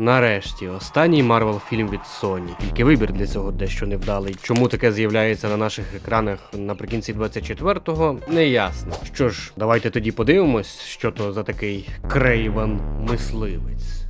Нарешті, останній Марвел фільм від Sony. Тільки вибір для цього дещо невдалий. Чому таке з'являється на наших екранах наприкінці 24-го, не ясно. Що ж, давайте тоді подивимось, що то за такий Крейван мисливець.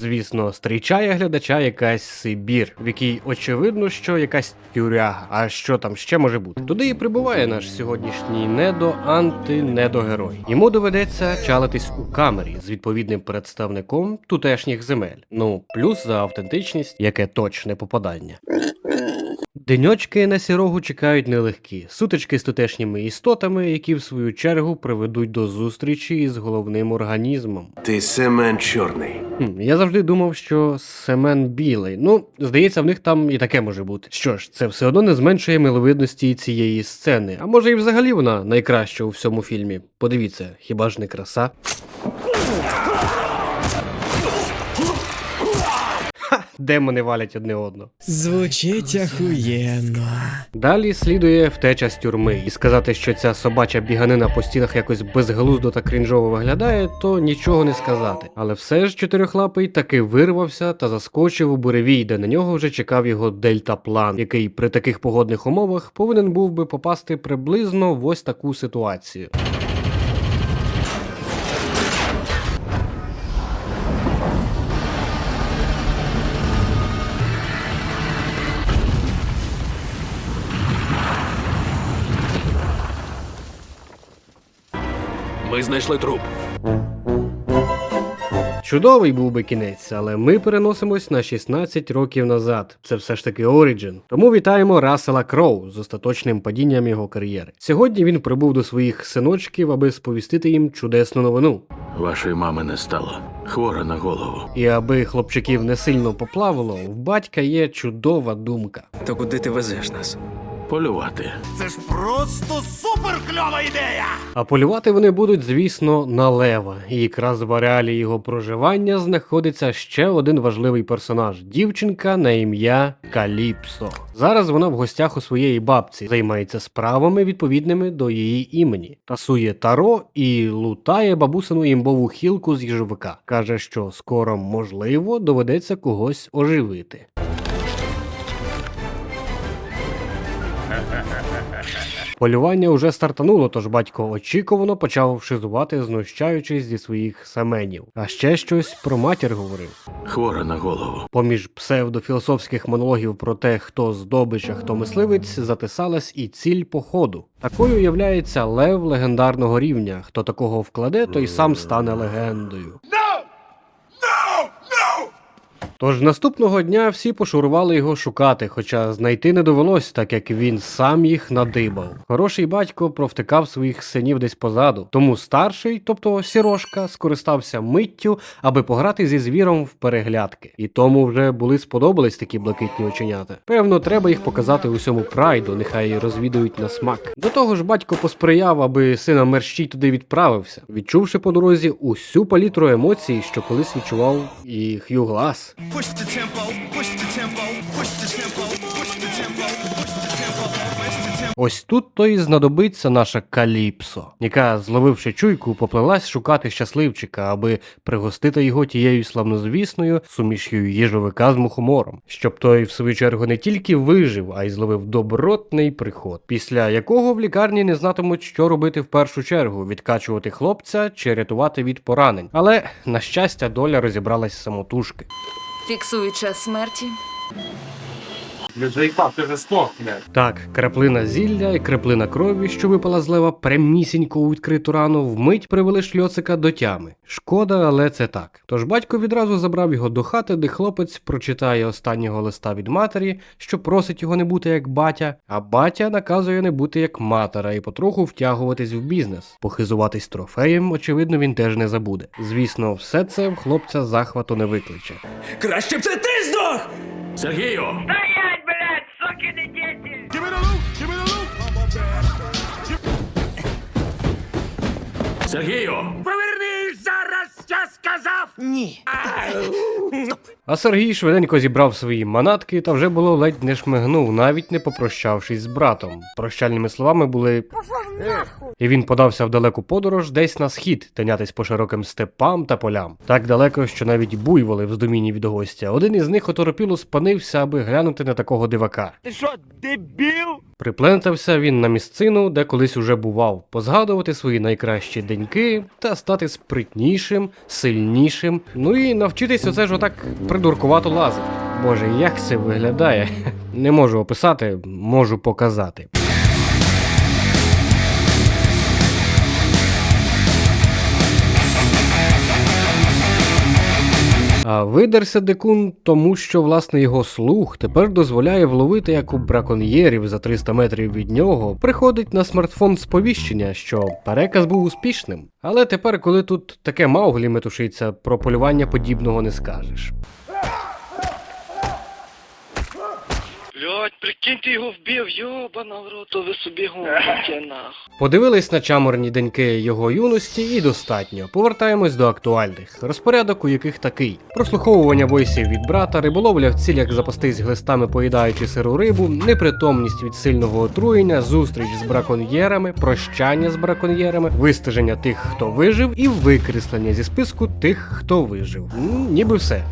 Звісно, зустрічає глядача якась Сибір, в якій очевидно, що якась тюряга. А що там ще може бути? Туди і прибуває наш сьогоднішній недо анти-недогерой. Йому доведеться чалитись у камері з відповідним представником тутешніх земель. Ну плюс за автентичність, яке точне попадання. Деньочки на сірогу чекають нелегкі сутички з тутешніми істотами, які в свою чергу приведуть до зустрічі із головним організмом. Ти Семен Чорний. Хм, я завжди думав, що Семен білий. Ну, здається, в них там і таке може бути. Що ж, це все одно не зменшує миловидності цієї сцени. А може і взагалі вона найкраща у всьому фільмі. Подивіться, хіба ж не краса? Демони валять одне одного. Звучить ахуєнно. Далі слідує втеча з тюрми, і сказати, що ця собача біганина по стінах якось безглуздо та крінжово виглядає, то нічого не сказати. Але все ж чотирьохлапий таки вирвався та заскочив у буревій, де на нього вже чекав його дельтаплан, який при таких погодних умовах повинен був би попасти приблизно в ось таку ситуацію. Ми знайшли труп. Чудовий був би кінець, але ми переносимось на 16 років назад. Це все ж таки Оріджин. Тому вітаємо Рассела Кроу з остаточним падінням його кар'єри. Сьогодні він прибув до своїх синочків, аби сповістити їм чудесну новину. Вашої мами не стало. Хвора на голову. І аби хлопчиків не сильно поплавило, в батька є чудова думка. То куди ти везеш нас? Полювати. Це ж просто супер кльова ідея! А полювати вони будуть, звісно, на лева. І якраз в ареалі його проживання знаходиться ще один важливий персонаж дівчинка на ім'я Каліпсо. Зараз вона в гостях у своєї бабці, займається справами відповідними до її імені, тасує таро і лутає бабусину імбову хілку з їжовика. каже, що скоро можливо доведеться когось оживити. Полювання уже стартануло, тож батько очікувано почав шизувати, знущаючись зі своїх семенів. А ще щось про матір говорив. Хвора на голову. Поміж псевдофілософських монологів про те, хто здобич, а хто мисливець, затисалась і ціль походу. Такою являється лев легендарного рівня. Хто такого вкладе, той сам стане легендою. Тож наступного дня всі пошурували його шукати, хоча знайти не довелось, так як він сам їх надибав. Хороший батько провтикав своїх синів десь позаду, тому старший, тобто сірошка, скористався миттю, аби пограти зі звіром в переглядки. І тому вже були сподобались такі блакитні оченята. Певно, треба їх показати усьому прайду, нехай розвідують на смак. До того ж, батько посприяв, аби сина мерщій туди відправився, відчувши по дорозі усю палітру емоцій, що колись відчував і Хью Глас. Push the tempo, push the tempo, push the tempo, push the tempo, push the tempo. Ось тут то і знадобиться наша Каліпсо, яка, зловивши чуйку, поплелась шукати щасливчика, аби пригостити його тією славнозвісною суміш'ю їжовика з мухомором, щоб той, в свою чергу, не тільки вижив, а й зловив добротний приход, після якого в лікарні не знатимуть, що робити в першу чергу: відкачувати хлопця чи рятувати від поранень. Але на щастя, доля розібралась самотужки. Фіксую час смерті. Так, краплина зілля і краплина крові, що випала з лева прямісінько у відкриту рану, вмить привели шльоцика до тями. Шкода, але це так. Тож батько відразу забрав його до хати, де хлопець прочитає останнього листа від матері, що просить його не бути як батя, а батя наказує не бути як матера і потроху втягуватись в бізнес. Похизуватись трофеєм, очевидно, він теж не забуде. Звісно, все це в хлопця захвату не викличе. Краще б це ти здох! Сергію! Сергію! Повернись зараз, я сказав! Ні. А Сергій швиденько зібрав свої манатки та вже було ледь не шмигнув, навіть не попрощавшись з братом. Прощальними словами були і він подався в далеку подорож десь на схід, тинятись по широким степам та полям. Так далеко, що навіть буйволи в здумінні від гостя. Один із них оторопіло спинився, аби глянути на такого дивака. Ти що, дебіл? Приплентався він на місцину, де колись уже бував, позгадувати свої найкращі деньки та стати спритнішим, сильнішим. Ну і навчитись оце ж отак придуркувато лазити. Боже, як це виглядає? Не можу описати, можу показати. А видерся дикун, тому що власне його слух тепер дозволяє вловити, як у браконьєрів за 300 метрів від нього приходить на смартфон сповіщення, що переказ був успішним. Але тепер, коли тут таке мауглі метушиться, про полювання подібного не скажеш. Блять, прикиньте, його вбив, йобана в рот, ви собі гоните нах. Подивились на чаморні деньки його юності і достатньо. Повертаємось до актуальних. Розпорядок, у яких такий: прослуховування войсів від брата, риболовля в цілях запастись глистами, поїдаючи сиру рибу, непритомність від сильного отруєння, зустріч з браконьєрами, прощання з браконьєрами, вистеження тих, хто вижив, і викреслення зі списку тих, хто вижив. Ніби все.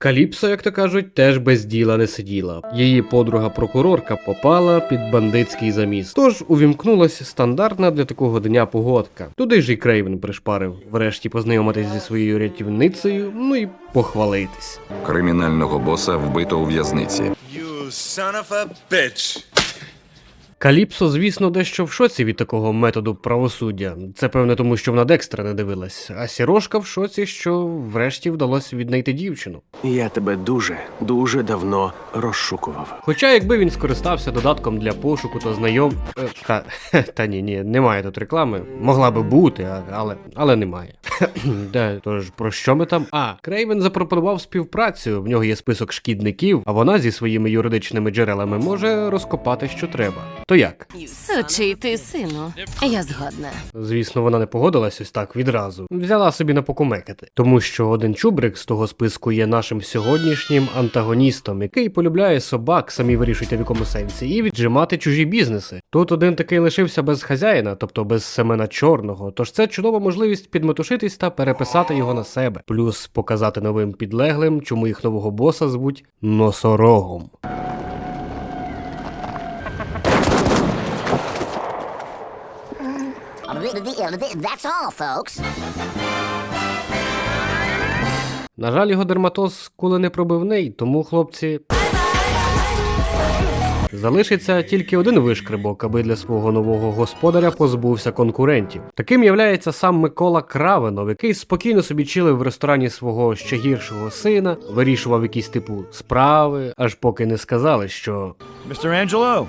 Каліпсо, як то кажуть, теж без діла не сиділа. Її подруга-прокурорка попала під бандитський заміс. Тож увімкнулась стандартна для такого дня погодка. Туди ж і Крейвен пришпарив, врешті познайомитись зі своєю рятівницею, ну і похвалитись. Кримінального боса вбито у в'язниці. You son of a bitch. Каліпсо, звісно, дещо в шоці від такого методу правосуддя. Це певне тому, що вона Декстра не дивилась. А Сірошка в шоці, що врешті вдалося віднайти дівчину. Я тебе дуже, дуже давно розшукував. Хоча, якби він скористався додатком для пошуку, то знайом. е, Та, та ні, ні, немає тут реклами. Могла би бути, але, але немає. Де, тож про що ми там? А, Крейвен запропонував співпрацю. В нього є список шкідників, а вона зі своїми юридичними джерелами може розкопати, що треба. То як? Сучий ти, сину. Я згодна. Звісно, вона не погодилась ось так відразу. Взяла собі на покумекати. Тому що один чубрик з того списку є нашим сьогоднішнім антагоністом, який полюбляє собак, самі вирішуйте в якому сенсі, і віджимати чужі бізнеси. Тут один такий лишився без хазяїна, тобто без семена чорного. Тож це чудова можливість підметушитись та переписати його на себе, плюс показати новим підлеглим, чому їх нового боса звуть носорогом. That's all, folks. На жаль, його дерматоз куленепробивний, тому хлопці. Залишиться тільки один вишкребок, аби для свого нового господаря позбувся конкурентів. Таким являється сам Микола Кравенов, який спокійно собі чилив в ресторані свого ще гіршого сина, вирішував якісь типу справи, аж поки не сказали, що Mr. Angelo,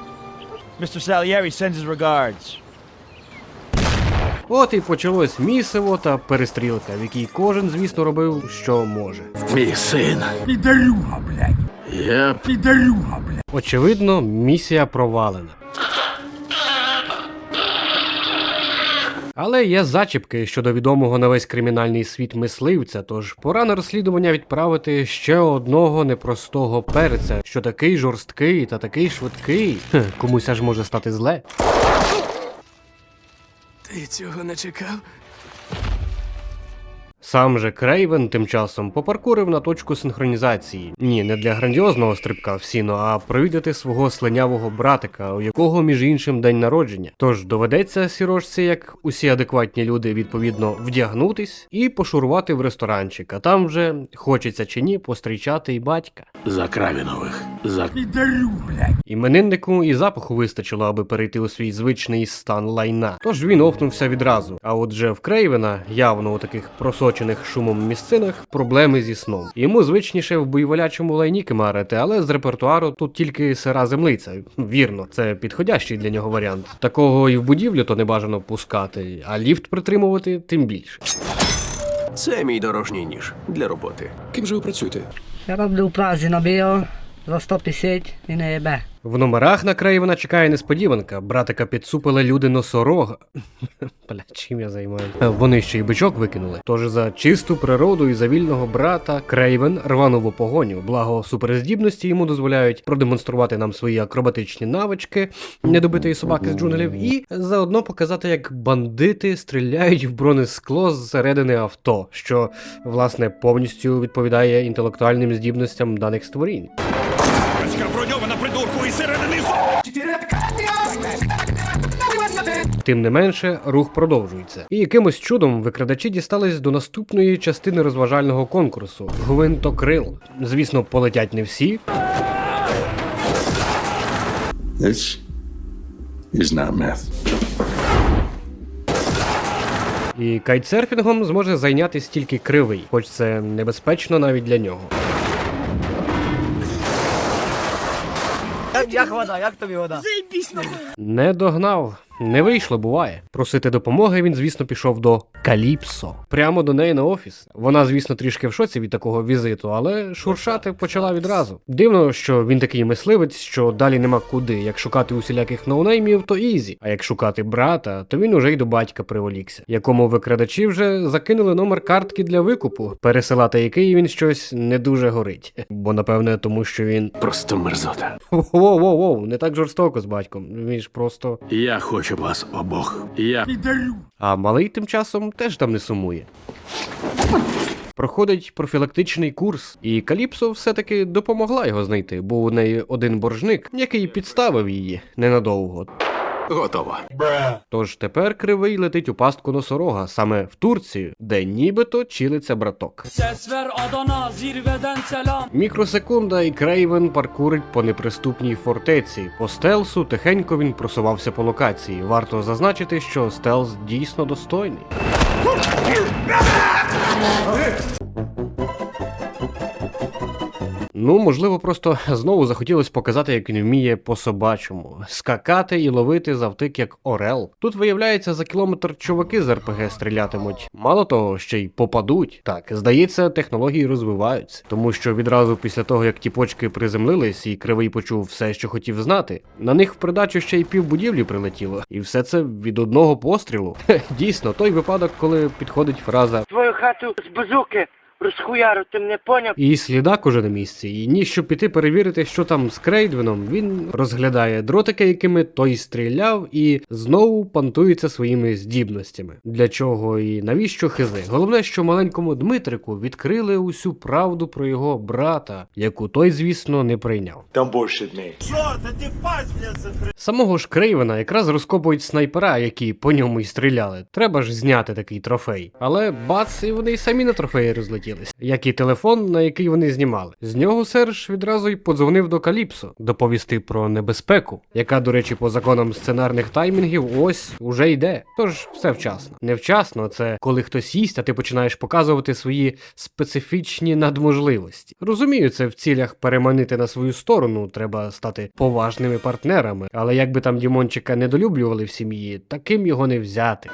Mr. Salieri sends his regards. От і почалось місиво та перестрілка, в якій кожен, звісно, робив, що може. Мій син. Підарюга, блядь. Я Підарюга, блядь. Очевидно, місія провалена. Але є зачіпки щодо відомого на весь кримінальний світ мисливця, тож пора на розслідування відправити ще одного непростого перця, що такий жорсткий та такий швидкий. Хе, комусь аж може стати зле. Ти цього не чекав? Сам же Крейвен тим часом попаркурив на точку синхронізації. Ні, не для грандіозного стрибка в сіно, а провідати свого слинявого братика, у якого між іншим день народження. Тож доведеться сірожці, як усі адекватні люди, відповідно вдягнутись і пошурувати в ресторанчик. А там вже хочеться чи ні пострічати і батька. за Кравінових. За Підарюга, блядь. Імениннику і запаху вистачило, аби перейти у свій звичний стан лайна. Тож він офнувся відразу. А отже, в Крейвена, явно у таких просочених шумом місцинах, проблеми зі сном. Йому звичніше в буйволячому лайні кимарити, але з репертуару тут тільки сира землиця. Вірно, це підходящий для нього варіант. Такого і в будівлю то не бажано пускати, а ліфт притримувати тим більше. Це мій дорожній ніж для роботи. Ким же ви працюєте? Я роблю праздник на біо. За 150 і не єбе. В номерах на Крейвена чекає несподіванка. Братика підсупили люди носорога. Бля, чим я займаюся? Вони ще й бичок викинули. Тож за чисту природу і за вільного брата Крейвен рванув погоню. Благо суперздібності йому дозволяють продемонструвати нам свої акробатичні навички недобитої собаки з джунглів, і заодно показати, як бандити стріляють в бронескло зсередини авто, що власне повністю відповідає інтелектуальним здібностям даних створінь. Тачка броньована придурку і середини Тим не менше, рух продовжується. І якимось чудом викрадачі дістались до наступної частини розважального конкурсу Гвинтокрил. Звісно, полетять не всі, This is not meth. і кайтсерфінгом зможе зайнятися тільки кривий, хоч це небезпечно навіть для нього. Як вода, як тобі вода? Не догнав. Не вийшло, буває. Просити допомоги він, звісно, пішов до Каліпсо. Прямо до неї на офіс. Вона, звісно, трішки в шоці від такого візиту, але шуршати почала відразу. Дивно, що він такий мисливець, що далі нема куди. Як шукати усіляких ноунеймів, то ізі. А як шукати брата, то він уже й до батька приволікся, якому викрадачі вже закинули номер картки для викупу, пересилати який він щось не дуже горить. Бо напевне, тому що він. Просто мерзота. Воу-воу-воу, не так жорстоко з батьком. Він ж просто. Я хочу вас обох. Я А малий тим часом теж там не сумує. Проходить профілактичний курс, і Каліпсо все-таки допомогла його знайти, бо у неї один боржник, який підставив її ненадовго. Готово. Тож тепер кривий летить у пастку носорога, саме в Турцію, де нібито чилиться браток. Мікросекунда і Крейвен паркурить по неприступній фортеці. По стелсу тихенько він просувався по локації. Варто зазначити, що стелс дійсно достойний. Ну, можливо, просто знову захотілося показати, як він вміє по-собачому скакати і ловити завтик як орел. Тут виявляється, за кілометр чуваки з РПГ стрілятимуть. Мало того, ще й попадуть. Так, здається, технології розвиваються, тому що відразу після того, як ті почки приземлились, і кривий почув все, що хотів знати, на них в придачу ще й півбудівлі прилетіло, і все це від одного пострілу. Дійсно, той випадок, коли підходить фраза Твою хату з базуки розхуяру, ти мене поняв? І слідак уже на місці, і ні, щоб піти перевірити, що там з Крейдвеном, він розглядає дротики, якими той стріляв, і знову пантується своїми здібностями. Для чого і навіщо хизи? Головне, що маленькому Дмитрику відкрили усю правду про його брата, яку той, звісно, не прийняв. Чорт, а ти пасть, блядь, закрив. Самого ж Крейвена якраз розкопують снайпера, які по ньому й стріляли. Треба ж зняти такий трофей. Але бац, і вони й самі на трофеї розлетілись, як і телефон, на який вони знімали. З нього Серж відразу й подзвонив до Каліпсо доповісти про небезпеку, яка, до речі, по законам сценарних таймінгів ось уже йде. Тож все вчасно. Невчасно це коли хтось їсть, а ти починаєш показувати свої специфічні надможливості. Розумію, це в цілях переманити на свою сторону, треба стати поважними партнерами, але як би там Дімончика недолюблювали в сім'ї, таким його не взяти.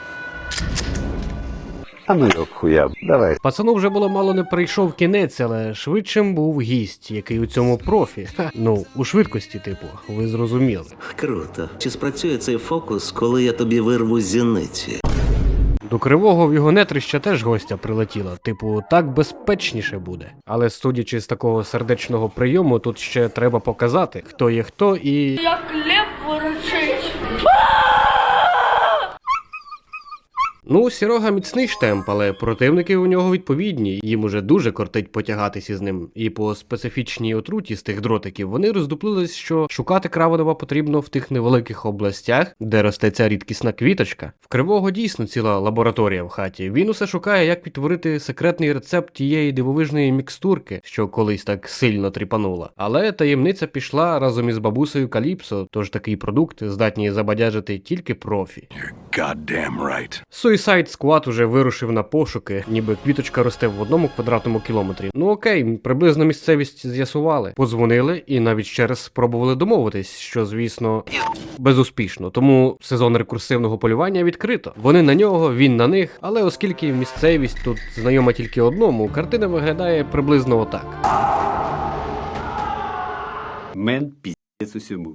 А ну його хуя, давай. Пацану вже було мало не прийшов кінець, але швидшим був гість, який у цьому профі. Ха, ну, у швидкості, типу, ви зрозуміли. Круто. Чи спрацює цей фокус, коли я тобі вирву зіниці? До кривого в його нетрища теж гостя прилетіла, типу, так безпечніше буде. Але судячи з такого сердечного прийому, тут ще треба показати, хто є хто і. Як лев ворочить. Ну, Сірога міцний штемп, але противники у нього відповідні, їм уже дуже кортить потягатись із ним. І по специфічній отруті з тих дротиків вони роздуплились, що шукати Кравонова потрібно в тих невеликих областях, де росте ця рідкісна квіточка. В кривого дійсно ціла лабораторія в хаті. Він усе шукає, як відтворити секретний рецепт тієї дивовижної мікстурки, що колись так сильно тріпанула. Але таємниця пішла разом із бабусею Каліпсо, тож такий продукт здатні забадяжити тільки профі. Goddamn right. Suicide Squad уже вирушив на пошуки, ніби квіточка росте в одному квадратному кілометрі. Ну окей, приблизно місцевість з'ясували, подзвонили і навіть ще раз спробували домовитись, що звісно безуспішно. Тому сезон рекурсивного полювання відкрито. Вони на нього, він на них. Але оскільки місцевість тут знайома тільки одному, картина виглядає приблизно отак. Мен.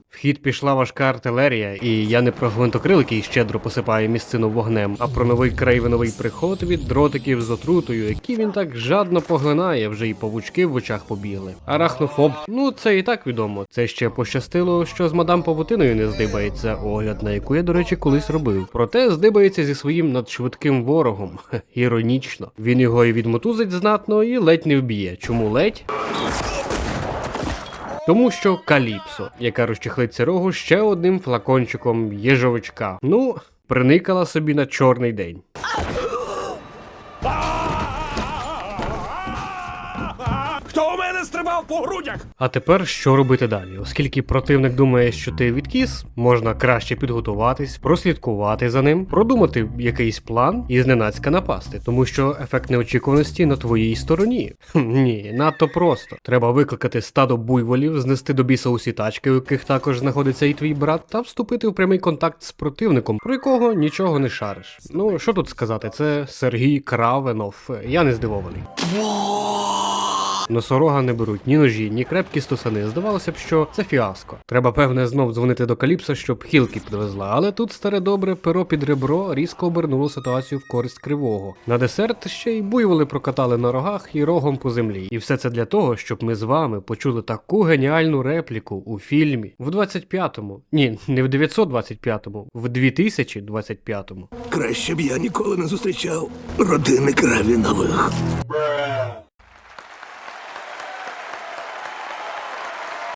В хід пішла важка артилерія, і я не про гвинтокрил, який щедро посипає місцину вогнем, а про новий крейвеновий приход від дротиків з отрутою, які він так жадно поглинає, вже і павучки в очах побігли. Арахнофоб, ну це і так відомо. Це ще пощастило, що з мадам павутиною не здибається, огляд на яку я, до речі, колись робив. Проте здибається зі своїм надшвидким ворогом. Іронічно. Він його і відмотузить знатно, і ледь не вб'є. Чому ледь? Тому що Каліпсо, яка розчехлиться рогу ще одним флакончиком їжовичка. Ну, приникала собі на чорний день. Мене по грудях? А тепер що робити далі? Оскільки противник думає, що ти відкіс, можна краще підготуватись, прослідкувати за ним, продумати якийсь план і зненацька напасти, тому що ефект неочікуваності на твоїй стороні. Хм, Ні, надто просто. Треба викликати стадо буйволів, знести до біса усі тачки, у яких також знаходиться і твій брат, та вступити в прямий контакт з противником, про якого нічого не шариш. Ну що тут сказати, це Сергій Кравенов. Я не здивований. Носорога не беруть ні ножі, ні крепкі стусани. Здавалося б, що це фіаско. Треба, певне, знов дзвонити до Каліпса, щоб хілки підвезла. Але тут старе добре перо під ребро різко обернуло ситуацію в користь кривого. На десерт ще й буйволи прокатали на рогах і рогом по землі. І все це для того, щоб ми з вами почули таку геніальну репліку у фільмі в 25-му. Ні, не в 925-му, в 2025-му. Краще б я ніколи не зустрічав родини Кравінових.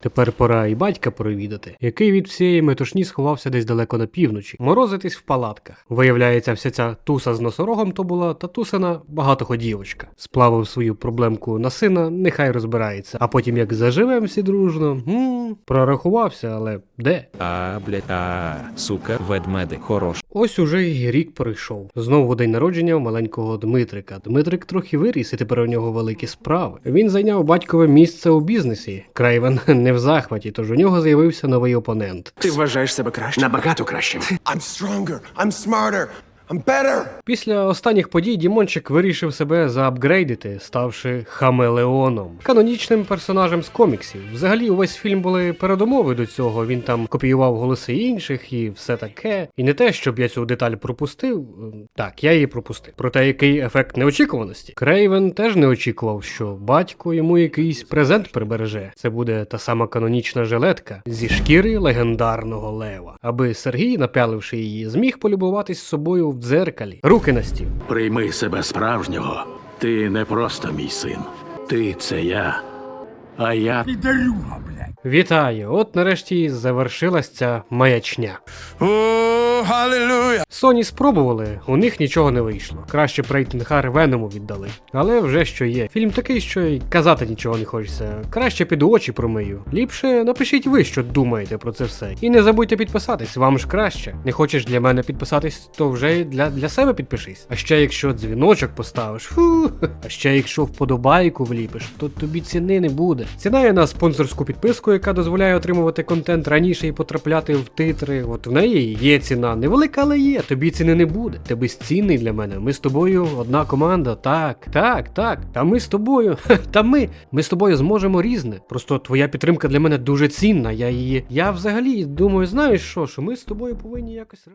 Тепер пора і батька провідати, який від всієї метушні сховався десь далеко на півночі, морозитись в палатках. Виявляється, вся ця туса з носорогом то була татусина багатоходівочка. Сплавив свою проблемку на сина, нехай розбирається. А потім як заживем всі дружно, м прорахувався, але де? А, блядь, а, сука, ведмеди, хорош. Ось уже й рік пройшов. Знову день народження у маленького Дмитрика. Дмитрик трохи виріс, і тепер у нього великі справи. Він зайняв батькове місце у бізнесі. Крайвен не в захваті, тож у нього з'явився новий опонент. Ти вважаєш себе краще? Набагато кращим. I'm stronger, I'm smarter, I'm better. Після останніх подій Дімончик вирішив себе заапгрейдити, ставши хамелеоном, канонічним персонажем з коміксів. Взагалі, увесь фільм були передумови до цього. Він там копіював голоси інших і все таке. І не те, щоб я цю деталь пропустив. ем, Так, я її пропустив. Проте який ефект неочікуваності. Крейвен теж не очікував, що батько йому якийсь презент прибереже. Це буде та сама канонічна жилетка зі шкіри легендарного лева, аби Сергій, напяливши її, зміг полюбуватись собою в дзеркалі. Руки на стіл. Прийми себе справжнього. Ти не просто мій син. Ти це я. А я Вітаю! От нарешті завершилась ця маячня. Hallelujah. Соні спробували, у них нічого не вийшло. Краще б рейтинг Ар Веному віддали. Але вже що є. Фільм такий, що й казати нічого не хочеться. Краще піду очі промию. Ліпше напишіть ви, що думаєте про це все. І не забудьте підписатись, вам ж краще. Не хочеш для мене підписатись, то вже й для, для себе підпишись. А ще якщо дзвіночок поставиш, фу, а ще якщо вподобайку вліпиш, то тобі ціни не буде. Ціна є на спонсорську підписку, яка дозволяє отримувати контент раніше і потрапляти в титри. От в неї є ціна, невелика, але є. Тобі ціни не буде. Ти безцінний для мене. Ми з тобою одна команда. Так, так, так. Та ми з тобою. Та ми. Ми з тобою зможемо різне. Просто твоя підтримка для мене дуже цінна. Я її. Я взагалі думаю, знаєш що, що ми з тобою повинні якось